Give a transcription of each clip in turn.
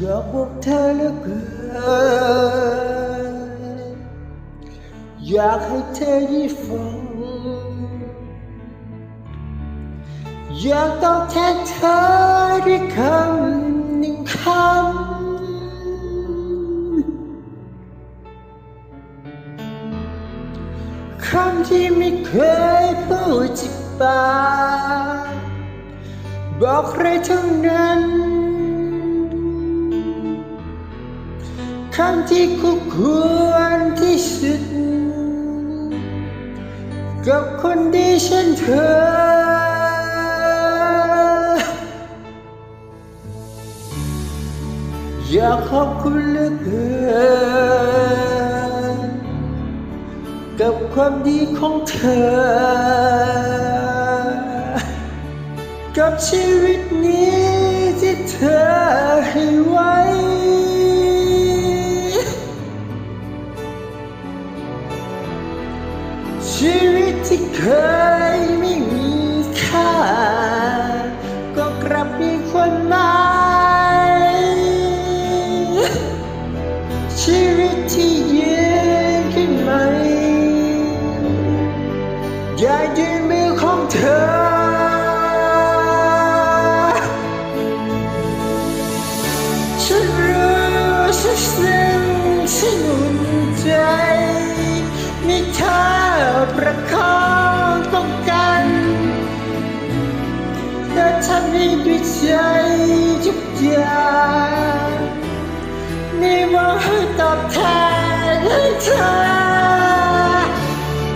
อยากบอกเธอเหลือเกินอยากให้เธอได้ฟังอยากตอบแทนเธอด้วยคำหนึ่งคำคำที่ไม่เคยพูดจากปากบอกใครทั้งนั้น คำที่คู่ควรที่สุด กับคนดีเช่นเธอ อยากขอบคุณเหลือเกินกับความดีของเธอ กับชี ชีวิตที่เคยไม่มีค่า ก็กลับมีความหมายชีวิตที่ยืนขึ้นใหม่ได้ด้วยมือของเธอ ฉันรู้ฉันซึ้งฉันอุ่นใจมีเธอ ประคองต้องกันเธอทำให้ด้วยใจทุกอย่างมีว่าให้ตอบแทนให้เธอ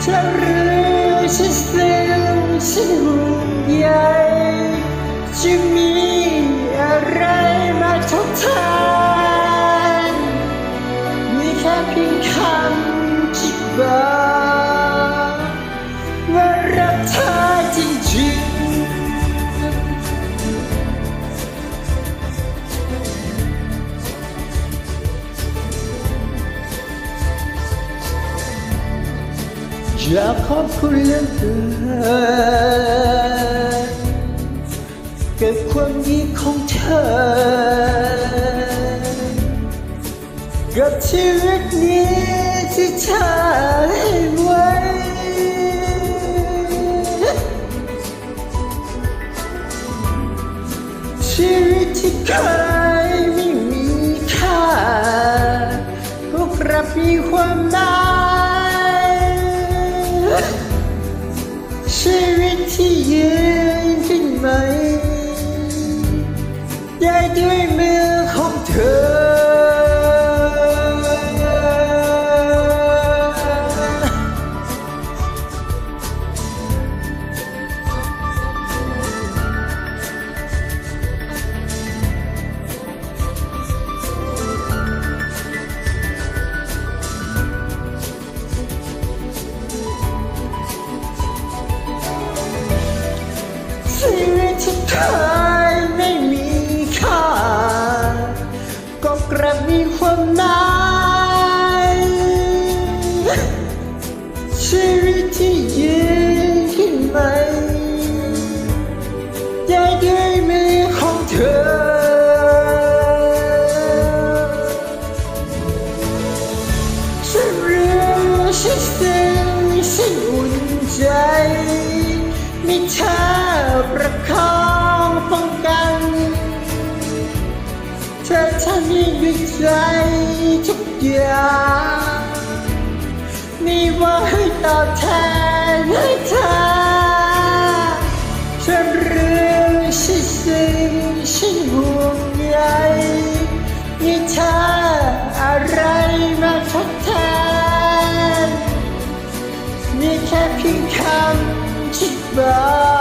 เธอรู้ฉันซึ้งฉันรู้ อยากขอบคุณเหลือเกินเก็บความดีของเธอ กับชีวิตนี้ที่เธอให้ไว้ ชีวิตที่เคยไม่มีค่าก็กลับมีความหมาย ด้วยมือของเธอ มีความหมายชีวิตที่ยืนขึ้นใหม่ได้ด้วยมือของเธอ ฉันรู้ฉันซึ้งฉันอุ่นใจ มีเธอประคองป้องกัน ธอทำให้ด้วยใจทุกอย่างมีว่าให้ตอบแทนให้เธอฉันรู้ฉันซึ้งฉันห่วงใยมีเธออะไรมาทดแทนมีแค่เพียงคำที่บอก